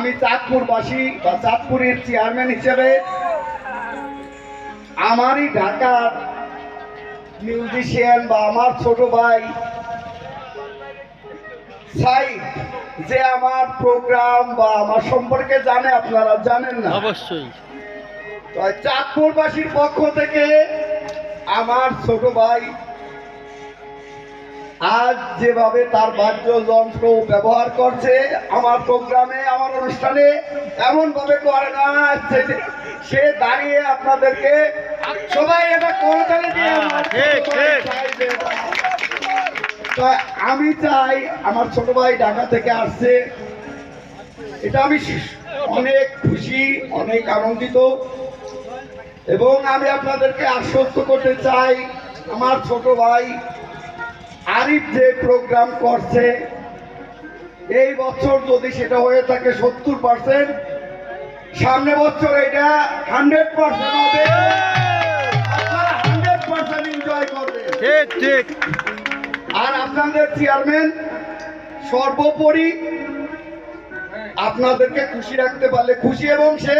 আমি চাঁদপুরবাসী বা চাঁদপুরের চেয়ারম্যান হিসেবে আমারই ঢাকার মিউজিশিয়ান বা আমার ছোট ভাই যে আমার প্রোগ্রাম বা আমার সম্পর্কে জানে আপনারা জানেন না। অবশ্যই। চাঁদপুরবাসীর পক্ষ থেকে আমার ছোট ভাই আজ যেভাবে তার বাদ্যযন্ত্র ব্যবহার করছে আমার প্রোগ্রামে আমার অনুষ্ঠানে এমন ভাবে করে না সে- দাঁড়িয়ে আপনাদেরকে সবাই এটা করতালি দিয়ে হ্যাঁ, আমি চাই আমার ছোট ভাই ঢাকা থেকে আসছে। এটা আমি অনেক খুশি অনেক আনন্দিত। এবং আমি আপনাদেরকে আশ্বস্ত করতে চাই আমার ছোট ভাই আরিফ যে প্রোগ্রাম করছে এই বছর যদি সেটা হয়ে থাকে সত্তর পার্সেন্ট সামনে বছর এটা হান্ড্রেড পার্সেন্ট হবে। হান্ড্রেড পার্সেন্ট এনজয় ঠিক আর আপনাদের চেয়ারম্যান সর্বোপরি আপনাদেরকে খুশি রাখতে পারলে খুশি এবং সে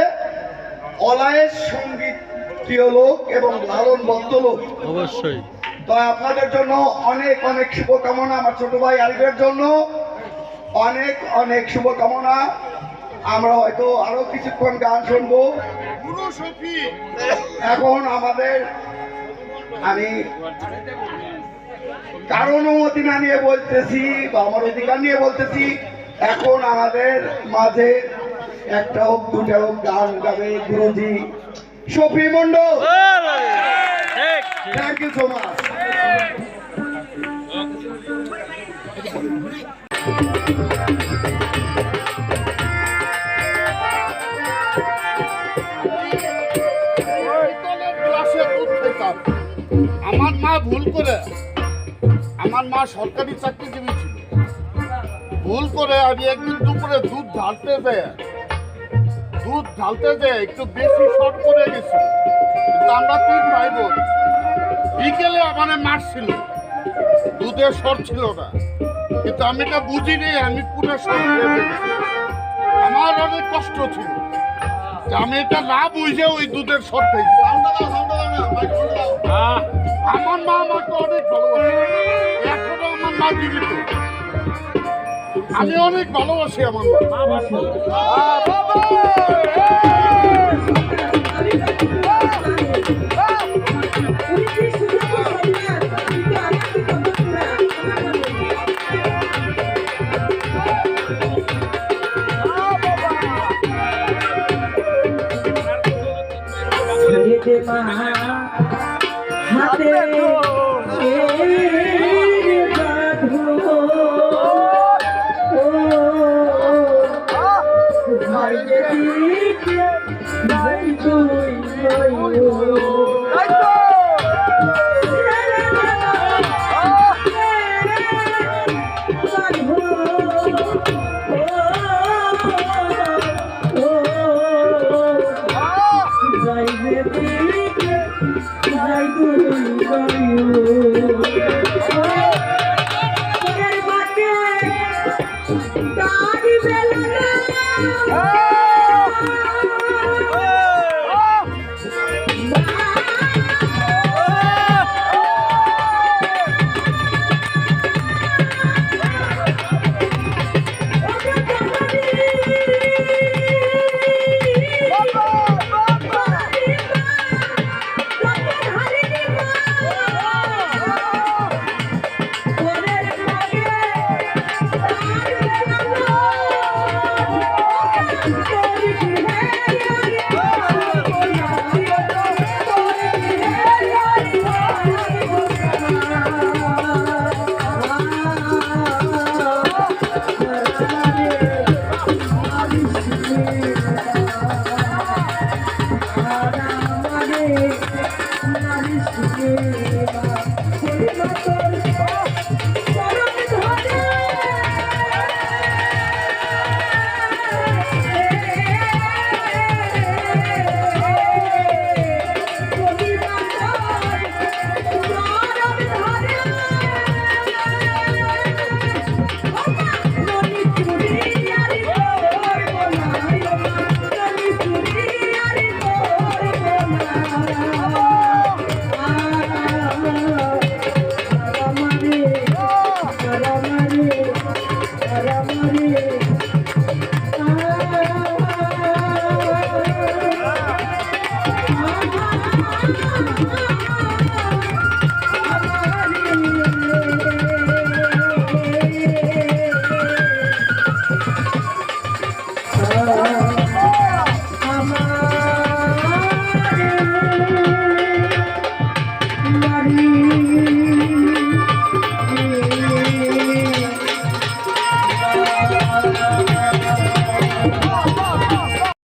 অলায়ের সঙ্গীতীয় লোক এবং লালন বদ্ধ লোক। অবশ্যই। তো আপনাদের জন্য অনেক অনেক শুভকামনা আমার ছোট ভাই আরিফের জন্য। অনেক অনেক শুভকামনা। আমরা হয়তো আরও কিছুক্ষণ গান শুনব। এখন আমাদের আমি কারণ অনুমতি না নিয়ে বলতেছি বা আমার অধিকার নিয়ে বলতেছি, এখন আমাদের মাঝে একটা হোক, দুটা হোক, গান গাবে গুরুজি শফি মন্ডল বোতলের গ্লাসে দুধ খেতাম আমার মা ভুল করে, আমার মা সরকারি চাকরিজীবী ছিল। ভুল করে আমি একদিন দুপুরে দুধ ঢালতে যেয়ে, দুধ ঢালতে যেয়ে একটু বেশি শর্ট করে গেছি। আমরা তিন ভাই বোন। বিকেলে আমার মারছিল। দুধের শর্ট ছিল না। কিন্তু আমি এটা নেই আমি পুরো শর্ট আমার অনেক কষ্ট ছিল। যে আমি এটা না বুঝে ওই দুধের খাইছি। আহ, আমার মা আমাকে অনেক ভালোবাসে। এখনও আমার মা জীবিত। আমি অনেক ভালোবাসি আমার মা। বাবা! ছেড়ে মা হাতে এর বাঁধো। যাই